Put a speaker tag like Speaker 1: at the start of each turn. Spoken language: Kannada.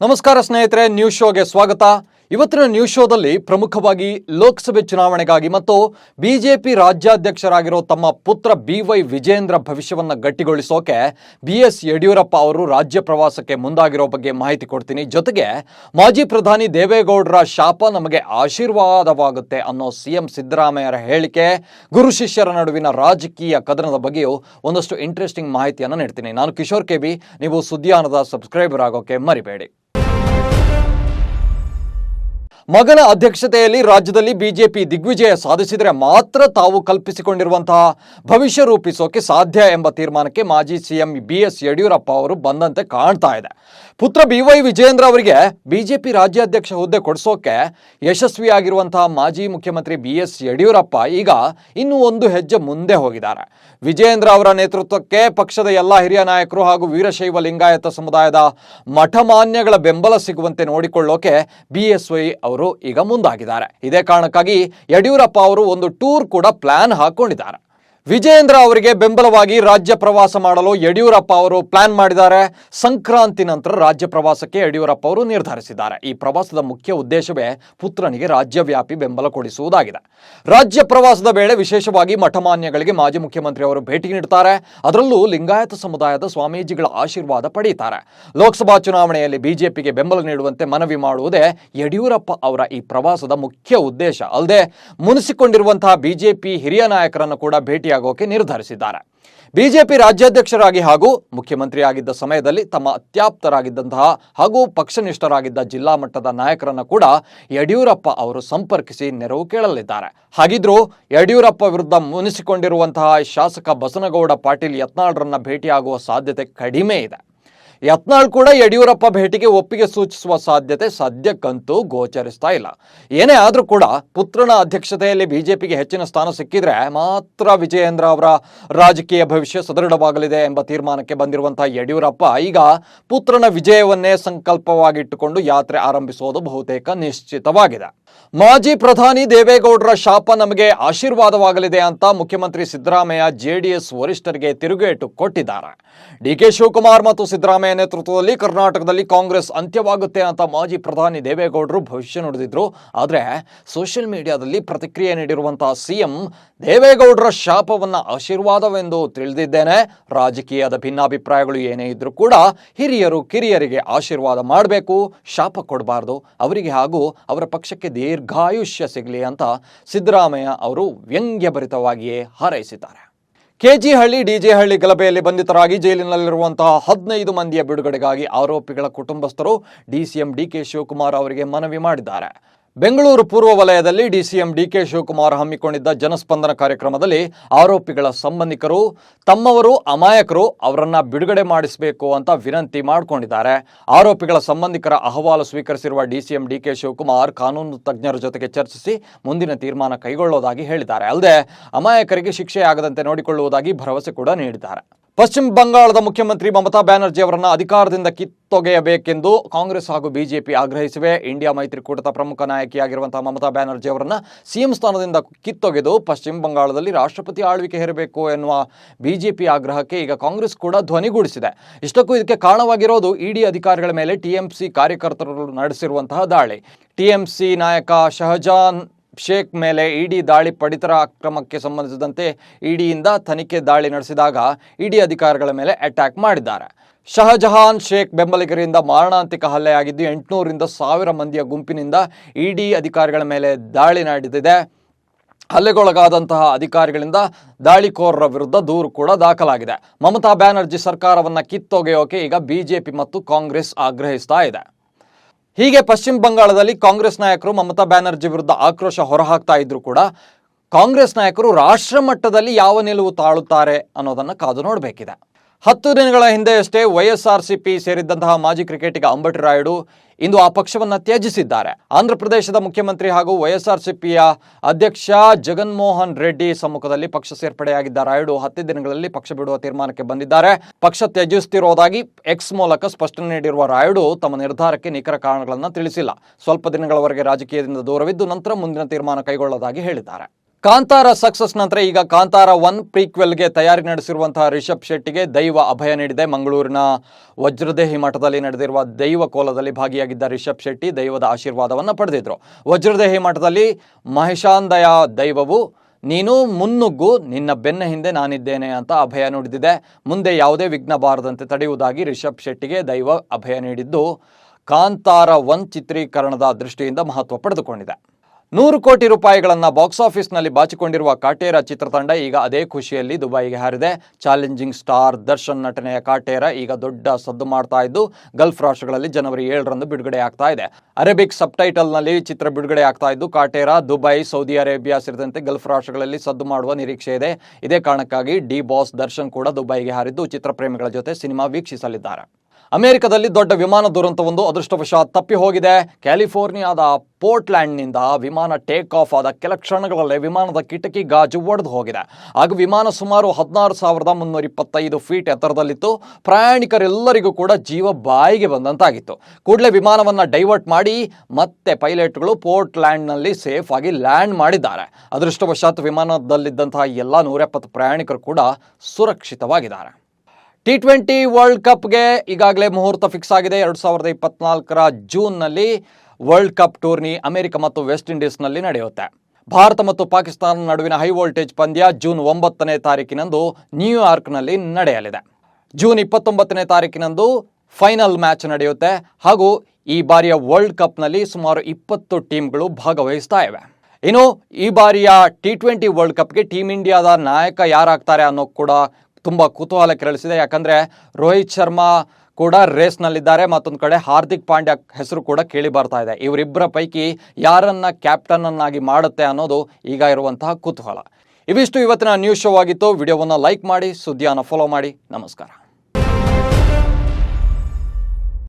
Speaker 1: ನಮಸ್ಕಾರ ಸ್ನೇಹಿತರೆ ನ್ಯೂಸ್ ಶೋಗೆ ಸ್ವಾಗತ. ಇವತ್ತಿನ ನ್ಯೂಸ್ ಶೋದಲ್ಲಿ ಪ್ರಮುಖವಾಗಿ ಲೋಕಸಭೆ ಚುನಾವಣೆಗಾಗಿ ಮತ್ತು ಬಿಜೆಪಿ ರಾಜ್ಯಾಧ್ಯಕ್ಷರಾಗಿರೋ ತಮ್ಮ ಪುತ್ರ ಬಿ ವೈ ವಿಜೇಂದ್ರ ಭವಿಷ್ಯವನ್ನು ಗಟ್ಟಿಗೊಳಿಸೋಕೆ ಬಿ ಎಸ್ ಯಡಿಯೂರಪ್ಪ ಅವರು ರಾಜ್ಯ ಪ್ರವಾಸಕ್ಕೆ ಮುಂದಾಗಿರೋ ಬಗ್ಗೆ ಮಾಹಿತಿ ಕೊಡ್ತೀನಿ. ಜೊತೆಗೆ ಮಾಜಿ ಪ್ರಧಾನಿ ದೇವೇಗೌಡರ ಶಾಪ ನಮಗೆ ಆಶೀರ್ವಾದವಾಗುತ್ತೆ ಅನ್ನೋ ಸಿಎಂ ಸಿದ್ದರಾಮಯ್ಯರ ಹೇಳಿಕೆ, ಗುರು ಶಿಷ್ಯರ ನಡುವಿನ ರಾಜಕೀಯ ಕದನದ ಬಗ್ಗೆಯೂ ಒಂದಷ್ಟು ಇಂಟ್ರೆಸ್ಟಿಂಗ್ ಮಾಹಿತಿಯನ್ನು ನೀಡ್ತೀನಿ. ನಾನು ಕಿಶೋರ್ ಕೆಬಿ ನೀವು ಸುದ್ದಿಯಾನದ ಸಬ್ಸ್ಕ್ರೈಬರ್ ಆಗೋಕೆ ಮರಿಬೇಡಿ. ಮಗನ ಅಧ್ಯಕ್ಷತೆಯಲ್ಲಿ ರಾಜ್ಯದಲ್ಲಿ ಬಿಜೆಪಿ ದಿಗ್ವಿಜಯ ಸಾಧಿಸಿದರೆ ಮಾತ್ರ ತಾವು ಕಲ್ಪಿಸಿಕೊಂಡಿರುವಂತಹ ಭವಿಷ್ಯ ರೂಪಿಸೋಕೆ ಸಾಧ್ಯ ಎಂಬ ತೀರ್ಮಾನಕ್ಕೆ ಮಾಜಿ ಸಿಎಂ ಬಿ ಎಸ್ ಯಡಿಯೂರಪ್ಪ ಅವರು ಬಂದಂತೆ ಕಾಣ್ತಾ ಇದೆ. ಪುತ್ರ ಬಿ ವೈ ವಿಜಯೇಂದ್ರ ಅವರಿಗೆ ಬಿಜೆಪಿ ರಾಜ್ಯಾಧ್ಯಕ್ಷ ಹುದ್ದೆ ಕೊಡಿಸೋಕೆ ಯಶಸ್ವಿಯಾಗಿರುವಂತಹ ಮಾಜಿ ಮುಖ್ಯಮಂತ್ರಿ ಬಿ ಎಸ್ ಯಡಿಯೂರಪ್ಪ ಈಗ ಇನ್ನೂ ಒಂದು ಹೆಜ್ಜೆ ಮುಂದೆ ಹೋಗಿದ್ದಾರೆ. ವಿಜಯೇಂದ್ರ ಅವರ ನೇತೃತ್ವಕ್ಕೆ ಪಕ್ಷದ ಎಲ್ಲ ಹಿರಿಯ ನಾಯಕರು ಹಾಗೂ ವೀರಶೈವ ಲಿಂಗಾಯತ ಸಮುದಾಯದ ಮಠಮಾನ್ಯಗಳ ಬೆಂಬಲ ಸಿಗುವಂತೆ ನೋಡಿಕೊಳ್ಳೋಕೆ ಬಿಎಸ್ವೈ ಅವರು ಈಗ ಮುಂದಾಗಿದ್ದಾರೆ. ಇದೇ ಕಾರಣಕ್ಕಾಗಿ ಯಡಿಯೂರಪ್ಪ ಅವರು ಒಂದು ಟೂರ್ ಕೂಡ ಪ್ಲಾನ್ ಹಾಕೊಂಡಿದ್ದಾರೆ. ವಿಜಯೇಂದ್ರ ಅವರಿಗೆ ಬೆಂಬಲವಾಗಿ ರಾಜ್ಯ ಪ್ರವಾಸ ಮಾಡಲು ಯಡಿಯೂರಪ್ಪ ಅವರು ಪ್ಲಾನ್ ಮಾಡಿದ್ದಾರೆ. ಸಂಕ್ರಾಂತಿ ನಂತರ ರಾಜ್ಯ ಪ್ರವಾಸಕ್ಕೆ ಯಡಿಯೂರಪ್ಪ ಅವರು ನಿರ್ಧರಿಸಿದ್ದಾರೆ. ಈ ಪ್ರವಾಸದ ಮುಖ್ಯ ಉದ್ದೇಶವೇ ಪುತ್ರನಿಗೆ ರಾಜ್ಯವ್ಯಾಪಿ ಬೆಂಬಲ ಕೊಡಿಸುವುದಾಗಿದೆ. ರಾಜ್ಯ ಪ್ರವಾಸದ ವೇಳೆ ವಿಶೇಷವಾಗಿ ಮಠಮಾನ್ಯಗಳಿಗೆ ಮಾಜಿ ಮುಖ್ಯಮಂತ್ರಿ ಅವರು ಭೇಟಿ ನೀಡುತ್ತಾರೆ. ಅದರಲ್ಲೂ ಲಿಂಗಾಯತ ಸಮುದಾಯದ ಸ್ವಾಮೀಜಿಗಳ ಆಶೀರ್ವಾದ ಪಡೆಯುತ್ತಾರೆ. ಲೋಕಸಭಾ ಚುನಾವಣೆಯಲ್ಲಿ ಬಿಜೆಪಿಗೆ ಬೆಂಬಲ ನೀಡುವಂತೆ ಮನವಿ ಮಾಡುವುದೇ ಯಡಿಯೂರಪ್ಪ ಅವರ ಈ ಪ್ರವಾಸದ ಮುಖ್ಯ ಉದ್ದೇಶ. ಅಲ್ಲದೆ ಮುನಿಸಿಕೊಂಡಿರುವಂತಹ ಬಿಜೆಪಿ ಹಿರಿಯ ನಾಯಕರನ್ನು ಕೂಡ ಭೇಟಿಯಾಗೋಕೆ ನಿರ್ಧರಿಸಿದ್ದಾರೆ. ಬಿಜೆಪಿ ರಾಜ್ಯಾಧ್ಯಕ್ಷರಾಗಿ ಹಾಗೂ ಮುಖ್ಯಮಂತ್ರಿಯಾಗಿದ್ದ ಸಮಯದಲ್ಲಿ ತಮ್ಮ ಅತ್ಯಾಪ್ತರಾಗಿದ್ದಂತಹ ಹಾಗೂ ಪಕ್ಷನಿಷ್ಠರಾಗಿದ್ದ ಜಿಲ್ಲಾ ಮಟ್ಟದ ನಾಯಕರನ್ನು ಕೂಡ ಯಡಿಯೂರಪ್ಪ ಅವರು ಸಂಪರ್ಕಿಸಿ ನೆರವು ಕೇಳಲಿದ್ದಾರೆ. ಹಾಗಿದ್ರೂ ಯಡಿಯೂರಪ್ಪ ವಿರುದ್ಧ ಮುನಿಸಿಕೊಂಡಿರುವಂತಹ ಶಾಸಕ ಬಸನಗೌಡ ಪಾಟೀಲ್ ಯತ್ನಾಳ್ರನ್ನ ಭೇಟಿಯಾಗುವ ಸಾಧ್ಯತೆ ಕಡಿಮೆ ಇದೆ. ಯತ್ನಾಳ್ ಕೂಡ ಯಡಿಯೂರಪ್ಪ ಭೇಟಿಗೆ ಒಪ್ಪಿಗೆ ಸೂಚಿಸುವ ಸಾಧ್ಯತೆ ಸದ್ಯಕ್ಕಂತೂ ಗೋಚರಿಸ್ತಾ ಇಲ್ಲ. ಏನೇ ಆದರೂ ಕೂಡ ಪುತ್ರನ ಅಧ್ಯಕ್ಷತೆಯಲ್ಲಿ ಬಿಜೆಪಿಗೆ ಹೆಚ್ಚಿನ ಸ್ಥಾನ ಸಿಕ್ಕಿದ್ರೆ ಮಾತ್ರ ವಿಜಯೇಂದ್ರ ಅವರ ರಾಜಕೀಯ ಭವಿಷ್ಯ ಸದೃಢವಾಗಲಿದೆ ಎಂಬ ತೀರ್ಮಾನಕ್ಕೆ ಬಂದಿರುವಂತಹ ಯಡಿಯೂರಪ್ಪ ಈಗ ಪುತ್ರನ ವಿಜಯವನ್ನೇ ಸಂಕಲ್ಪವಾಗಿಟ್ಟುಕೊಂಡು ಯಾತ್ರೆ ಆರಂಭಿಸುವುದು ಬಹುತೇಕ ನಿಶ್ಚಿತವಾಗಿದೆ. ಮಾಜಿ ಪ್ರಧಾನಿ ದೇವೇಗೌಡರ ಶಾಪ ನಮಗೆ ಆಶೀರ್ವಾದವಾಗಲಿದೆ ಅಂತ ಮುಖ್ಯಮಂತ್ರಿ ಸಿದ್ದರಾಮಯ್ಯ ಜೆಡಿಎಸ್ ವರಿಷ್ಠರಿಗೆ ತಿರುಗೇಟು ಕೊಟ್ಟಿದ್ದಾರೆ. ಡಿಕೆ ಶಿವಕುಮಾರ್ ಮತ್ತು ಸಿದ್ದರಾಮಯ್ಯ ನೇತೃತ್ವದಲ್ಲಿ ಕರ್ನಾಟಕದಲ್ಲಿ ಕಾಂಗ್ರೆಸ್ ಅಂತ್ಯವಾಗುತ್ತೆ ಅಂತ ಮಾಜಿ ಪ್ರಧಾನಿ ದೇವೇಗೌಡರು ಭವಿಷ್ಯ ನುಡಿದಿದ್ರು. ಆದರೆ ಸೋಷಿಯಲ್ ಮೀಡಿಯಾದಲ್ಲಿ ಪ್ರತಿಕ್ರಿಯೆ ನೀಡಿರುವಂತಹ ಸಿಎಂ ದೇವೇಗೌಡರ ಶಾಪವನ್ನ ಆಶೀರ್ವಾದವೆಂದು ತಿಳಿದಿದ್ದೇನೆ. ರಾಜಕೀಯದ ಭಿನ್ನಾಭಿಪ್ರಾಯಗಳು ಏನೇ ಇದ್ರೂ ಕೂಡ ಹಿರಿಯರು ಕಿರಿಯರಿಗೆ ಆಶೀರ್ವಾದ ಮಾಡಬೇಕು, ಶಾಪ ಕೊಡಬಾರ್ದು. ಅವರಿಗೆ ಹಾಗೂ ಅವರ ಪಕ್ಷಕ್ಕೆ ದೀರ್ಘಾಯುಷ್ಯ ಸಿಗಲಿ ಅಂತ ಸಿದ್ದರಾಮಯ್ಯ ಅವರು ವ್ಯಂಗ್ಯಭರಿತವಾಗಿಯೇ ಹಾರೈಸಿದ್ದಾರೆ. ಕೆಜಿಹಳ್ಳಿ, ಡಿಜೆಹಳ್ಳಿ ಗಲಭೆಯಲ್ಲಿ ಬಂಧಿತರಾಗಿ ಜೈಲಿನಲ್ಲಿರುವಂತಹ ಹದಿನೈದು ಮಂದಿಯ ಬಿಡುಗಡೆಗಾಗಿ ಆರೋಪಿಗಳ ಕುಟುಂಬಸ್ಥರು ಡಿಸಿಎಂ ಡಿಕೆ ಶಿವಕುಮಾರ್ ಅವರಿಗೆ ಮನವಿ ಮಾಡಿದ್ದಾರೆ. ಬೆಂಗಳೂರು ಪೂರ್ವ ವಲಯದಲ್ಲಿ ಡಿಸಿಎಂ ಡಿಕೆ ಶಿವಕುಮಾರ್ ಹಮ್ಮಿಕೊಂಡಿದ್ದ ಜನಸ್ಪಂದನ ಕಾರ್ಯಕ್ರಮದಲ್ಲಿ ಆರೋಪಿಗಳ ಸಂಬಂಧಿಕರು, ತಮ್ಮವರು ಅಮಾಯಕರು ಅವರನ್ನ ಬಿಡುಗಡೆ ಮಾಡಿಸಬೇಕು ಅಂತ ವಿನಂತಿ ಮಾಡಿಕೊಂಡಿದ್ದಾರೆ. ಆರೋಪಿಗಳ ಸಂಬಂಧಿಕರ ಅಹವಾಲು ಸ್ವೀಕರಿಸಿರುವ ಡಿಸಿಎಂ ಡಿಕೆ ಶಿವಕುಮಾರ್ ಕಾನೂನು ತಜ್ಞರ ಜೊತೆಗೆ ಚರ್ಚಿಸಿ ಮುಂದಿನ ತೀರ್ಮಾನ ಕೈಗೊಳ್ಳುವುದಾಗಿ ಹೇಳಿದ್ದಾರೆ. ಅಲ್ಲದೆ ಅಮಾಯಕರಿಗೆ ಶಿಕ್ಷೆಯಾಗದಂತೆ ನೋಡಿಕೊಳ್ಳುವುದಾಗಿ ಭರವಸೆ ಕೂಡ ನೀಡಿದ್ದಾರೆ. ಪಶ್ಚಿಮ ಬಂಗಾಳದ ಮುಖ್ಯಮಂತ್ರಿ ಮಮತಾ ಬ್ಯಾನರ್ಜಿ ಅವರನ್ನು ಅಧಿಕಾರದಿಂದ ಕಿತ್ತೊಗೆಯಬೇಕೆಂದು ಕಾಂಗ್ರೆಸ್ ಹಾಗೂ ಬಿಜೆಪಿ ಆಗ್ರಹಿಸಿವೆ. ಇಂಡಿಯಾ ಮೈತ್ರಿಕೂಟದ ಪ್ರಮುಖ ನಾಯಕಿಯಾಗಿರುವಂತಹ ಮಮತಾ ಬ್ಯಾನರ್ಜಿ ಅವರನ್ನು ಸಿಎಂ ಸ್ಥಾನದಿಂದ ಕಿತ್ತೊಗೆದು ಪಶ್ಚಿಮ ಬಂಗಾಳದಲ್ಲಿ ರಾಷ್ಟ್ರಪತಿ ಆಳ್ವಿಕೆ ಹೇರಬೇಕು ಎನ್ನುವ ಬಿಜೆಪಿ ಆಗ್ರಹಕ್ಕೆ ಈಗ ಕಾಂಗ್ರೆಸ್ ಕೂಡ ಧ್ವನಿಗೂಡಿಸಿದೆ ಇಷ್ಟಕ್ಕೂ ಇದಕ್ಕೆ ಕಾರಣವಾಗಿರೋದು ಇಡಿ ಅಧಿಕಾರಿಗಳ ಮೇಲೆ ಟಿಎಂಸಿ ಕಾರ್ಯಕರ್ತರು ನಡೆಸಿರುವಂತಹ ದಾಳಿ. ಟಿಎಂಸಿ ನಾಯಕ ಶಹಜಾನ್ ಶೇಖ್ ಮೇಲೆ ಇಡಿ ದಾಳಿ ಪಡಿತರ ಅಕ್ರಮಕ್ಕೆ ಸಂಬಂಧಿಸಿದಂತೆ ಇಡಿಯಿಂದ ತನಿಖೆ ದಾಳಿ ನಡೆಸಿದಾಗ ಇಡಿ ಅಧಿಕಾರಿಗಳ ಮೇಲೆ ಅಟ್ಯಾಕ್ ಮಾಡಿದ್ದಾರೆ. ಶಹಜಹಾನ್ ಶೇಖ್ ಬೆಂಬಲಿಗರಿಂದ ಮಾರಣಾಂತಿಕ ಹಲ್ಲೆಯಾಗಿದ್ದು ಎಂಟುನೂರಿಂದ ಸಾವಿರ ಮಂದಿಯ ಗುಂಪಿನಿಂದ ಇಡಿ ಅಧಿಕಾರಿಗಳ ಮೇಲೆ ದಾಳಿ ನಡೆದಿದೆ. ಹಲ್ಲೆಗೊಳಗಾದಂತಹ ಅಧಿಕಾರಿಗಳಿಂದ ದಾಳಿಕೋರರ ವಿರುದ್ಧ ದೂರು ಕೂಡ ದಾಖಲಾಗಿದೆ. ಮಮತಾ ಬ್ಯಾನರ್ಜಿ ಸರ್ಕಾರವನ್ನು ಕಿತ್ತೊಗೆಯೋಕೆ ಈಗ ಬಿಜೆಪಿ ಮತ್ತು ಕಾಂಗ್ರೆಸ್ ಆಗ್ರಹಿಸ್ತಾ ಇದೆ. ಹೀಗೆ ಪಶ್ಚಿಮ ಬಂಗಾಳದಲ್ಲಿ ಕಾಂಗ್ರೆಸ್ ನಾಯಕರು ಮಮತಾ ಬ್ಯಾನರ್ಜಿ ವಿರುದ್ಧ ಆಕ್ರೋಶ ಹೊರಹಾಕ್ತಾ ಇದ್ರು ಕೂಡ ಕಾಂಗ್ರೆಸ್ ನಾಯಕರು ರಾಷ್ಟ್ರ ಮಟ್ಟದಲ್ಲಿ ಯಾವ ನಿಲುವು ತಾಳುತ್ತಾರೆ ಅನ್ನೋದನ್ನು ಕಾದು ನೋಡಬೇಕಿದೆ. ಹತ್ತು ದಿನಗಳ ಹಿಂದೆಯಷ್ಟೇ ವೈಎಸ್ಆರ್ಸಿಪಿ ಸೇರಿದ್ದಂತಹ ಮಾಜಿ ಕ್ರಿಕೆಟಿಗ ಅಂಬಟಿ ರಾಯುಡು ಇಂದು ಆ ಪಕ್ಷವನ್ನು ತ್ಯಜಿಸಿದ್ದಾರೆ. ಆಂಧ್ರ ಪ್ರದೇಶದ ಮುಖ್ಯಮಂತ್ರಿ ಹಾಗೂ ವೈಎಸ್ಆರ್ಸಿಪಿಯ ಅಧ್ಯಕ್ಷ ಜಗನ್ಮೋಹನ್ ರೆಡ್ಡಿ ಸಮ್ಮುಖದಲ್ಲಿ ಪಕ್ಷ ಸೇರ್ಪಡೆಯಾಗಿದ್ದ ರಾಯುಡು ಹತ್ತು ದಿನಗಳಲ್ಲಿ ಪಕ್ಷ ಬಿಡುವ ತೀರ್ಮಾನಕ್ಕೆ ಬಂದಿದ್ದಾರೆ. ಪಕ್ಷ ತ್ಯಜಿಸುತ್ತಿರುವುದಾಗಿ ಎಕ್ಸ್ ಮೂಲಕ ಸ್ಪಷ್ಟನೆ ನೀಡಿರುವ ರಾಯುಡು ತಮ್ಮ ನಿರ್ಧಾರಕ್ಕೆ ನಿಖರ ಕಾರಣಗಳನ್ನು ತಿಳಿಸಿಲ್ಲ. ಸ್ವಲ್ಪ ದಿನಗಳವರೆಗೆ ರಾಜಕೀಯದಿಂದ ದೂರವಿದ್ದು ನಂತರ ಮುಂದಿನ ತೀರ್ಮಾನ ಕೈಗೊಳ್ಳೋದಾಗಿ ಹೇಳಿದ್ದಾರೆ. ಕಾಂತಾರ ಸಕ್ಸಸ್ ನಂತರ ಈಗ ಕಾಂತಾರ ಒನ್ ಪ್ರೀಕ್ವೆಲ್ಗೆ ತಯಾರಿ ನಡೆಸಿರುವಂತಹ ರಿಷಬ್ ಶೆಟ್ಟಿಗೆ ದೈವ ಅಭಯ ನೀಡಿದೆ. ಮಂಗಳೂರಿನ ವಜ್ರದೇಹಿ ಮಠದಲ್ಲಿ ನಡೆದಿರುವ ದೈವ ಕೋಲದಲ್ಲಿ ಭಾಗಿಯಾಗಿದ್ದ ರಿಷಬ್ ಶೆಟ್ಟಿ ದೈವದ ಆಶೀರ್ವಾದವನ್ನು ಪಡೆದಿದ್ರು. ವಜ್ರದೇಹಿ ಮಠದಲ್ಲಿ ಮಹಿಷಾಂದಯ ದೈವವು, ನೀನು ಮುನ್ನುಗ್ಗು, ನಿನ್ನ ಬೆನ್ನ ಹಿಂದೆ ನಾನಿದ್ದೇನೆ ಅಂತ ಅಭಯ ನುಡಿದಿದೆ. ಮುಂದೆ ಯಾವುದೇ ವಿಘ್ನ ಬಾರದಂತೆ ತಡೆಯುವುದಾಗಿ ರಿಷಬ್ ಶೆಟ್ಟಿಗೆ ದೈವ ಅಭಯ ನೀಡಿದ್ದು ಕಾಂತಾರ ಒನ್ ಚಿತ್ರೀಕರಣದ ದೃಷ್ಟಿಯಿಂದ ಮಹತ್ವ ಪಡೆದುಕೊಂಡಿದೆ. ನೂರು ಕೋಟಿ ರೂಪಾಯಿಗಳನ್ನು ಬಾಕ್ಸ್ ಆಫೀಸ್ನಲ್ಲಿ ಬಾಚಿಕೊಂಡಿರುವ ಕಾಟೇರ ಚಿತ್ರತಂಡ ಈಗ ಅದೇ ಖುಷಿಯಲ್ಲಿ ದುಬೈಗೆ ಹಾರಿದೆ. ಚಾಲೆಂಜಿಂಗ್ ಸ್ಟಾರ್ ದರ್ಶನ್ ನಟನೆಯ ಕಾಟೇರ ಈಗ ದೊಡ್ಡ ಸದ್ದು ಮಾಡ್ತಾ ಇದ್ದು, ಗಲ್ಫ್ ರಾಷ್ಟ್ರಗಳಲ್ಲಿ ಜನವರಿ ಏಳರಂದು ಬಿಡುಗಡೆ ಆಗ್ತಾ ಇದೆ. ಅರೇಬಿಕ್ ಸಬ್ಟೈಟಲ್ನಲ್ಲಿ ಚಿತ್ರ ಬಿಡುಗಡೆ ಆಗ್ತಾ ಇದ್ದು, ಕಾಟೇರ, ದುಬೈ, ಸೌದಿ ಅರೇಬಿಯಾ ಸೇರಿದಂತೆ ಗಲ್ಫ್ ರಾಷ್ಟ್ರಗಳಲ್ಲಿ ಸದ್ದು ಮಾಡುವ ನಿರೀಕ್ಷೆ ಇದೆ. ಇದೇ ಕಾರಣಕ್ಕಾಗಿ ಡಿ ಬಾಸ್ ದರ್ಶನ್ ಕೂಡ ದುಬೈಗೆ ಹಾರಿದ್ದು, ಚಿತ್ರಪ್ರೇಮಿಗಳ ಜೊತೆ ಸಿನಿಮಾ ವೀಕ್ಷಿಸಲಿದ್ದಾರೆ. ಅಮೆರಿಕದಲ್ಲಿ ದೊಡ್ಡ ವಿಮಾನ ದುರಂತವೊಂದು ಅದೃಷ್ಟವಶಾತ್ ತಪ್ಪಿ ಹೋಗಿದೆ ಕ್ಯಾಲಿಫೋರ್ನಿಯಾದ ಪೋರ್ಟ್ಲ್ಯಾಂಡ್ನಿಂದ ವಿಮಾನ ಟೇಕ್ ಆಫ್ ಆದ ಕೆಲ ಕ್ಷಣಗಳಲ್ಲೇ ವಿಮಾನದ ಕಿಟಕಿ ಗಾಜು ಒಡೆದು ಹೋಗಿದೆ. ಆಗ ವಿಮಾನ ಸುಮಾರು ಹದಿನಾರು ಸಾವಿರದ ಮುನ್ನೂರ ಇಪ್ಪತ್ತೈದು ಫೀಟ್ ಎತ್ತರದಲ್ಲಿತ್ತು. ಪ್ರಯಾಣಿಕರೆಲ್ಲರಿಗೂ ಕೂಡ ಜೀವ ಬಾಯಿಗೆ ಬಂದಂತಾಗಿತ್ತು. ಕೂಡಲೇ ವಿಮಾನವನ್ನು ಡೈವರ್ಟ್ ಮಾಡಿ ಮತ್ತೆ ಪೈಲಟ್ಗಳು ಪೋರ್ಟ್ಲ್ಯಾಂಡ್ನಲ್ಲಿ ಸೇಫ್ ಆಗಿ ಲ್ಯಾಂಡ್ ಮಾಡಿದ್ದಾರೆ. ಅದೃಷ್ಟವಶಾತ್ ವಿಮಾನದಲ್ಲಿದ್ದಂತಹ ಎಲ್ಲ ನೂರೆಪ್ಪತ್ತು ಪ್ರಯಾಣಿಕರು ಕೂಡ ಸುರಕ್ಷಿತವಾಗಿದ್ದಾರೆ. ಟಿ ಟ್ವೆಂಟಿ ವರ್ಲ್ಡ್ ಕಪ್ಗೆ ಈಗಾಗಲೇ ಮುಹೂರ್ತ ಫಿಕ್ಸ್ ಆಗಿದೆ. ಎರಡು ಸಾವಿರದ ಇಪ್ಪತ್ನಾಲ್ಕರ ಜೂನ್ನಲ್ಲಿ ವರ್ಲ್ಡ್ ಕಪ್ ಟೂರ್ನಿ ಅಮೆರಿಕ ಮತ್ತು ವೆಸ್ಟ್ ಇಂಡೀಸ್ನಲ್ಲಿ ನಡೆಯುತ್ತೆ. ಭಾರತ ಮತ್ತು ಪಾಕಿಸ್ತಾನ ನಡುವಿನ ಹೈ ವೋಲ್ಟೇಜ್ ಪಂದ್ಯ ಜೂನ್ ಒಂಬತ್ತನೇ ತಾರೀಕಿನಂದು ನ್ಯೂಯಾರ್ಕ್ನಲ್ಲಿ ನಡೆಯಲಿದೆ. ಜೂನ್ ಇಪ್ಪತ್ತೊಂಬತ್ತನೇ ತಾರೀಕಿನಂದು ಫೈನಲ್ ಮ್ಯಾಚ್ ನಡೆಯುತ್ತೆ. ಹಾಗೂ ಈ ಬಾರಿಯ ವರ್ಲ್ಡ್ ಕಪ್ನಲ್ಲಿ ಸುಮಾರು ಇಪ್ಪತ್ತು ಟೀಮ್ಗಳು ಭಾಗವಹಿಸ್ತಾ ಇವೆ. ಇನ್ನು ಈ ಬಾರಿಯ ಟಿ ಟ್ವೆಂಟಿ ವರ್ಲ್ಡ್ ಕಪ್ಗೆ ಟೀಮ್ ಇಂಡಿಯಾದ ನಾಯಕ ಯಾರಾಗ್ತಾರೆ ಅನ್ನೋ ಕೂಡ ತುಂಬ ಕುತೂಹಲ ಕೆರಳಿಸಿದೆ. ಯಾಕಂದರೆ ರೋಹಿತ್ ಶರ್ಮಾ ಕೂಡ ರೇಸ್ನಲ್ಲಿದ್ದಾರೆ. ಮತ್ತೊಂದು ಕಡೆ ಹಾರ್ದಿಕ್ ಪಾಂಡ್ಯ ಹೆಸರು ಕೂಡ ಕೇಳಿ ಬರ್ತಾ ಇದೆ. ಇವರಿಬ್ಬರ ಪೈಕಿ ಯಾರನ್ನ ಕ್ಯಾಪ್ಟನ್ನನ್ನಾಗಿ ಮಾಡುತ್ತೆ ಅನ್ನೋದು ಈಗ ಇರುವಂತಹ ಕುತೂಹಲ. ಇವಿಷ್ಟು ಇವತ್ತಿನ ನ್ಯೂಸ್ ಶೋ ಆಗಿತ್ತು. ವಿಡಿಯೋವನ್ನು ಲೈಕ್ ಮಾಡಿ, ಸುದ್ದಿಯನ್ನು ಫಾಲೋ ಮಾಡಿ. ನಮಸ್ಕಾರ.